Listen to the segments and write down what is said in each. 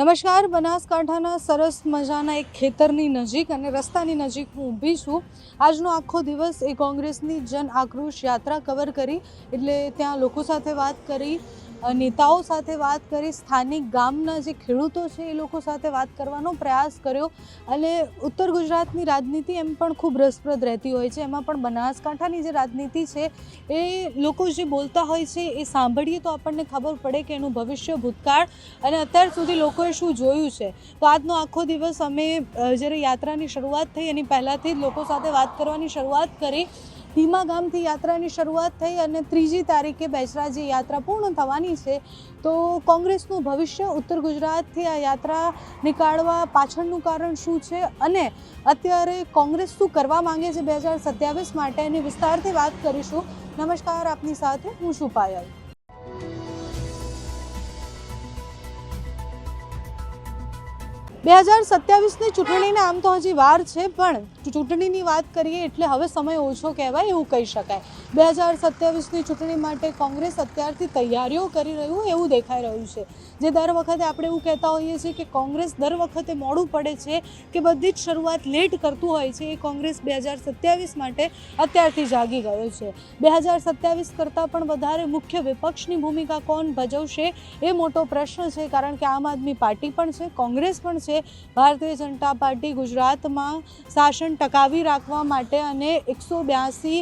નમસ્કાર, બનાસકાંઠાના સરસ મજાના એક ખેતરની નજીક અને રસ્તાની નજીક હું ઊભી છું. આજનો આખો દિવસ એ કોંગ્રેસની જન આક્રોશ યાત્રા કવર કરી. એટલે ત્યાં લોકો સાથે વાત કરી. નેતાઓ સાથે વાત કરી, સ્થાનિક ગામના જે ખેડૂતો છે એ લોકો સાથે વાત કરવાનો પ્રયાસ કર્યો અને ઉત્તર ગુજરાતની રાજનીતિ એમ પણ ખૂબ રસપ્રદ રહેતી હોય છે. એમાં પણ બનાસકાંઠાની જે રાજનીતિ છે એ લોકો જે બોલતા હોય છે એ સાંભળીએ તો આપણને ખબર પડે કે એનું ભવિષ્ય ભૂતકાળ અને અત્યાર સુધી લોકોએ શું જોયું છે. તો આજનો આખો દિવસ અમે જ્યારે યાત્રાની શરૂઆત થઈ એની પહેલાંથી જ લોકો સાથે વાત કરવાની શરૂઆત કરી. ધીમા ગામથી યાત્રાની શરૂઆત થઈ અને ત્રીજી તારીખે બેચરાજી યાત્રા પૂર્ણ થવાની છે. તો કોંગ્રેસનું ભવિષ્ય ઉત્તર ગુજરાતથી આ યાત્રા નીકાળવા પાછળનું કારણ શું છે? અને અત્યારે કોંગ્રેસ શું કરવા માંગે છે બે હજાર સત્યાવીસ માટે? એની વિસ્તારથી વાત કરીશું. નમસ્કાર, આપની સાથે હું છું પાયલ. બે હજાર સત્યાવીસની ચૂંટણીને આમ તો હજી વાર છે, પણ ચૂંટણીની વાત કરીએ એટલે હવે સમય ઓછો કહેવાય એવું કહી શકાય. બે હજાર સત્યાવીસની ચૂંટણી માટે કોંગ્રેસ અત્યારથી તૈયારીઓ કરી રહ્યું, એવું દેખાઈ રહ્યું છે. જે દર વખતે આપણે એવું કહેતા હોઈએ છીએ કે કોંગ્રેસ દર વખતે મોડું પડે છે કે બધી જ શરૂઆત લેટ કરતું હોય છે, એ કોંગ્રેસ બે હજાર સત્યાવીસ માટે અત્યારથી જાગી ગયો છે. બે હજાર સત્યાવીસ કરતાં પણ વધારે મુખ્ય વિપક્ષની ભૂમિકા કોણ ભજવશે એ મોટો પ્રશ્ન છે, કારણ કે આમ આદમી પાર્ટી પણ છે, કોંગ્રેસ પણ છે ભારતીય જનતા પાર્ટી ગુજરાતમાં શાસન ટકાવી રાખવા માટે અને એકસો બ્યાસી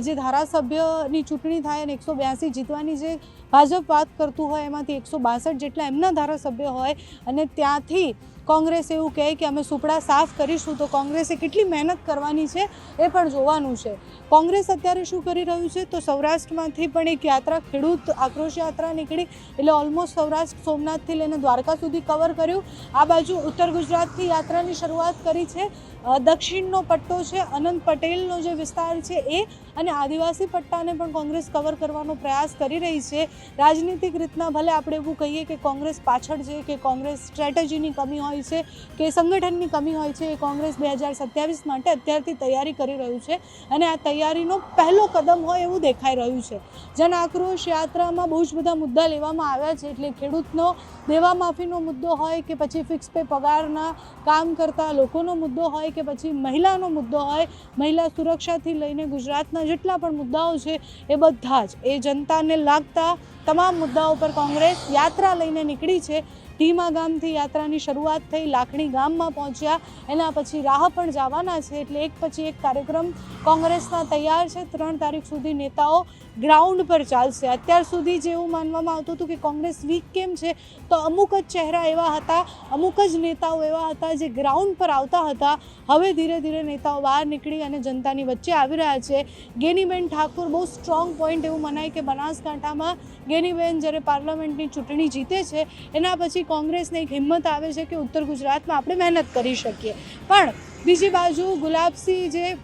જે ધારાસભ્યની ચૂંટણી થાય અને એકસો બ્યાસી જીતવાની જે ભાજપ વાત કરતું હોય એમાંથી એકસો બાસઠ જેટલા એમના ધારાસભ્ય હોય અને ત્યાંથી કોંગ્રેસ એવું કહે કે અમે સુપડા સાફ કરીશું તો કોંગ્રેસે કેટલી મહેનત કરવાની છે એ પણ જોવાનું છે. કોંગ્રેસ અત્યારે શું કરી રહ્યું છે? તો સૌરાષ્ટ્રમાંથી પણ એક યાત્રા, ખેડૂત આક્રોશ યાત્રા નીકળી. એટલે ઓલમોસ્ટ સૌરાષ્ટ્ર, સોમનાથથી લઈને દ્વારકા સુધી કવર કર્યું. આ બાજુ ઉત્તર ગુજરાતથી યાત્રાની શરૂઆત કરી છે. દક્ષિણનો પટ્ટો છે, અનંત પટેલનો જે વિસ્તાર છે એ, અને આદિવાસી પટ્ટાને પણ કોંગ્રેસ કવર કરવાનો પ્રયાસ કરી રહી છે. રાજનીતિક રીતના ભલે આપણે એવું કહીએ કે કોંગ્રેસ પાછળ છે, કે કોંગ્રેસ સ્ટ્રેટેજીની કમી હોય છે, કે સંગઠનની કમી હોય છે, એ કોંગ્રેસ બે હજાર સત્યાવીસ માટે અત્યારથી તૈયારી કરી રહ્યું છે. અને આ તૈયારીનો પહેલો કદમ હોય એવું દેખાઈ રહ્યું છે. જન આક્રોશ યાત્રામાં બહુ જ બધા મુદ્દા લેવામાં આવ્યા છે, એટલે ખેડૂતનો દેવા માફીનો મુદ્દો હોય કે પછી ફિક્સ પે પગારના કામ કરતા લોકોનો મુદ્દો હોય કે પછી મહિલાનો મુદ્દો હોય, મહિલા સુરક્ષાથી લઈને ગુજરાતના જેટલા પણ મુદ્દાઓ છે, એ બધા જ. એ જનતાને લાગતા તમામ મુદ્દાઓ પર કોંગ્રેસ યાત્રા લઈને નીકળી છે. ધીમા ગામથી યાત્રાની શરૂઆત થઈ, લાખણી ગામમાં પહોંચ્યા. એના પછી રાહ પણ જવાના છે, એટલે એક પછી એક કાર્યક્રમ કોંગ્રેસના તૈયાર છે. ત્રણ તારીખ સુધી નેતાઓ ગ્રાઉન્ડ પર ચાલશે. અત્યાર સુધી જે એવું માનવામાં આવતું હતું કે કોંગ્રેસ વીક કેમ છે, તો અમુક જ ચહેરા એવા હતા, અમુક જ નેતાઓ એવા હતા જે ગ્રાઉન્ડ પર આવતા હતા. હવે ધીરે ધીરે નેતાઓ બહાર નીકળી અને જનતાની વચ્ચે આવી રહ્યા છે. ગેનીબેન ઠાકુર બહુ સ્ટ્રોંગ પોઈન્ટ એવું મનાય કે બનાસકાંઠામાં ગેનીબેન જ્યારે પાર્લામેન્ટની ચૂંટણી જીતે છે, એના પછી કોંગ્રેસને એક હિંમત આવે છે કે ઉત્તર ગુજરાતમાં આપણે મહેનત કરી શકીએ. પણ બીજી બાજુ ગુલાબસિંહ જે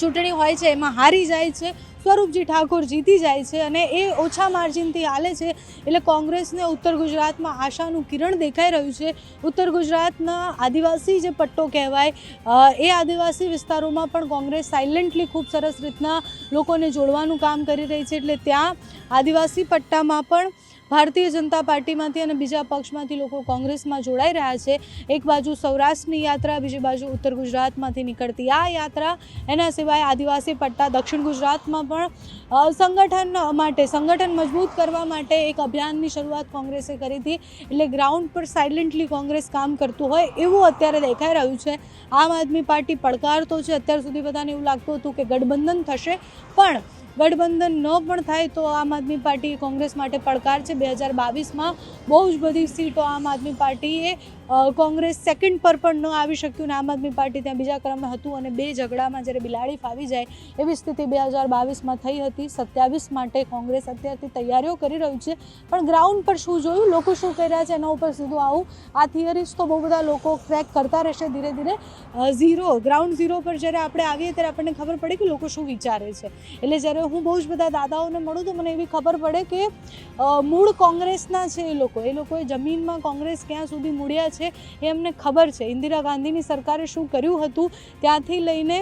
ચૂંટણી હોય છે, એમાં હારી જાય છે, સ્વરૂપજી ઠાકોર જીતી જાય છે અને એ ઓછા માર્જિનથી હાલે છે, એટલે કોંગ્રેસને ઉત્તર ગુજરાતમાં આશાનું કિરણ દેખાઈ રહ્યું છે. ઉત્તર ગુજરાતના આદિવાસી જે પટ્ટો કહેવાય એ આદિવાસી વિસ્તારોમાં પણ કોંગ્રેસ સાયલન્ટલી ખૂબ સરસ રીતના લોકોને જોડવાનું કામ કરી રહી છે, એટલે ત્યાં આદિવાસી પટ્ટામાં પણ ભારતીય જનતા પાર્ટીમાંથી અને બીજા પક્ષમાંથી લોકો કોંગ્રેસમાં જોડાઈ રહ્યા છે. એક બાજુ સૌરાષ્ટ્રની યાત્રા, બીજી બાજુ ઉત્તર ગુજરાતમાંથી નીકળતી આ યાત્રા. એના સિવાય આદિવાસી પટ્ટા દક્ષિણ ગુજરાતમાં પણ સંગઠન માટે, સંગઠન મજબૂત કરવા માટે એક અભિયાનની શરૂઆત કોંગ્રેસે કરી હતી. એટલે ગ્રાઉન્ડ પર સાયલન્ટલી કોંગ્રેસ કામ કરતું હોય એવું અત્યારે દેખાઈ રહ્યું છે. આમ આદમી પાર્ટી પડકાર તો છે, અત્યાર સુધી બધાને એવું લાગતું હતું કે ગઠબંધન થશે. પણ ગઠબંધન ન પણ થાય તો આમ આદમી પાર્ટી કોંગ્રેસ માટે પડકાર છે. બે હજાર બાવીસમાં બહુ જ બધી સીટો આમ આદમી પાર્ટીએ કોંગ્રેસ સેકન્ડ પર પણ ન આવી શક્યું ને આમ આદમી પાર્ટી ત્યાં બીજા ક્રમે હતું અને બે ઝઘડામાં જ્યારે બિલાડી ફાવી જાય એવી સ્થિતિ બે હજાર બાવીસમાં થઈ હતી. સત્યાવીસ માટે કોંગ્રેસ અત્યારથી તૈયારીઓ કરી રહ્યું છે, પણ ગ્રાઉન્ડ પર શું જોયું? લોકો શું કરી રહ્યા છે? એના ઉપર સીધું આવું. આ થિયરીઝ તો બહુ બધા લોકો ક્રેક કરતા રહેશે ધીરે ધીરે. ઝીરો ગ્રાઉન્ડ ઝીરો પર જ્યારે આપણે આવીએ ત્યારે આપણને ખબર પડે કે લોકો શું વિચારે છે. એટલે જ્યારે હું બહુ જ બધા દાદાઓને મળું તો મને એવી ખબર પડે કે મૂળ કોંગ્રેસના છે એ લોકો. એ લોકોએ જમીનમાં કોંગ્રેસ ક્યાં સુધી મૂળ્યા છે? છે એ અમને ખબર છે. ઇન્દિરા ગાંધીની સરકારે શું કર્યું હતું? ત્યાંથી લઈને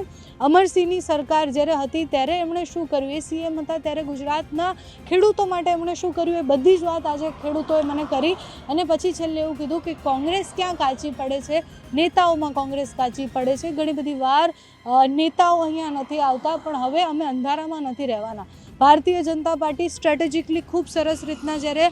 અમરસિંહની સરકાર જ્યારે હતી ત્યારે એમણે શું કર્યું? એ સીએમ હતા ત્યારે ગુજરાતના ખેડૂતો માટે એમણે શું કર્યું? એ બધી જ વાત આજે ખેડૂતોએ મને કરી. અને પછી છેલ્લે એવું કીધું કે કોંગ્રેસ ક્યાં કાચી પડે છે? નેતાઓમાં કોંગ્રેસ કાચી પડે છે. ઘણી બધી વાર નેતાઓ અહીંયા નથી આવતા, પણ હવે અમે અંધારામાં નથી રહેવાના. ભારતીય જનતા પાર્ટી સ્ટ્રેટેજિકલી ખૂબ સરસ રીતના જ્યારે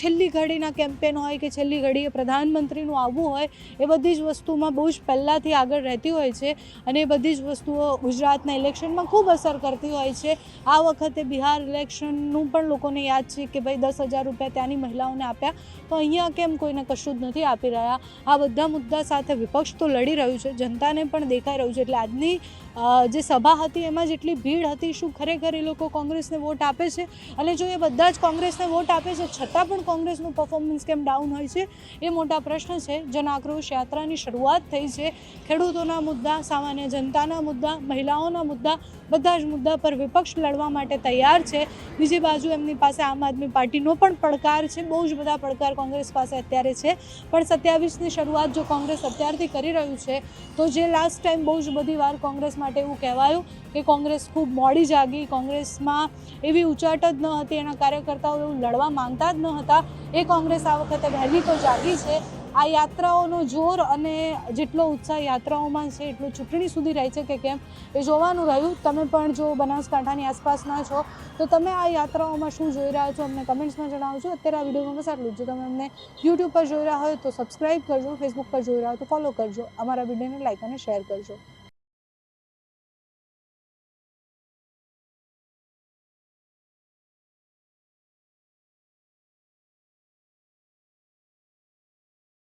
છેલ્લી ઘડીના કેમ્પેન હોય કે છેલ્લી ઘડીએ પ્રધાનમંત્રીનું આવવું હોય, એ બધી જ વસ્તુમાં બહુ જ પહેલાંથી આગળ રહેતી હોય છે અને એ બધી જ વસ્તુઓ ગુજરાતના ઇલેક્શનમાં ખૂબ અસર કરતી હોય છે. આ વખતે બિહાર ઇલેક્શનનું પણ લોકોને યાદ છે કે ભાઈ દસ હજાર રૂપિયા ત્યાંની મહિલાઓને આપ્યા, તો અહીંયા કેમ કોઈને કશું જ નથી આપી રહ્યા? આ બધા મુદ્દા સાથે વિપક્ષ તો લડી રહ્યું છે, જનતાને પણ દેખાઈ રહ્યું છે. એટલે આજની જે સભા હતી એમાં જેટલી ભીડ હતી શું ખરેખર એ લોકો કોંગ્રેસને વોટ આપે છે. અને જો એ બધા જ કોંગ્રેસને વોટ આપે છે, છતાં પણ કોંગ્રેસનું પરફોર્મન્સ કેમ ડાઉન હોય છે? એ મોટા પ્રશ્ન છે. જન આક્રોશ યાત્રાની શરૂઆત થઈ છે. ખેડૂતોના મુદ્દા, સામાન્ય જનતાના મુદ્દા, મહિલાઓના મુદ્દા, બધા જ મુદ્દા પર વિપક્ષ લડવા માટે તૈયાર છે. બીજી બાજુ એમની પાસે આમ આદમી પાર્ટીનો પણ પડકાર છે. બહુ જ બધા પડકાર કોંગ્રેસ પાસે અત્યારે છે. પણ સત્યાવીસની શરૂઆત જો કોંગ્રેસ અત્યારથી કરી રહ્યું છે, તો જે લાસ્ટ ટાઈમ બહુ જ બધી વાર કોંગ્રેસ માટે એવું કહેવાયું કે કોંગ્રેસ ખૂબ મોડી જાગી. કોંગ્રેસમાં એવી ઉચાટ જ ન હતી. એના કાર્યકર્તાઓ એવું લડવા માંગતા જ ન હતા. એ કોંગ્રેસ આ વખતે વહેલી તો જાગી છે. આ યાત્રાઓનો જોર અને જેટલો ઉત્સાહ યાત્રાઓમાં છે, એટલો ચૂંટણી સુધી રહે છે કે કેમ? એ જોવાનું રહ્યું. તમે પણ જો બનાસકાંઠાની આસપાસના છો, તો તમે આ યાત્રાઓમાં શું જોઈ રહ્યા છો અમને કમેન્ટ્સમાં જણાવજો. અત્યારે આ વિડીયોમાં બસ આટલું જ તમે અમને યુટ્યુબ પર જોઈ રહ્યા હોય તો સબસ્ક્રાઈબ કરજો ફેસબુક પર જોઈ રહ્યા હોય તો ફોલો કરજો. અમારા વિડીયોને લાઈક અને શેર કરજો.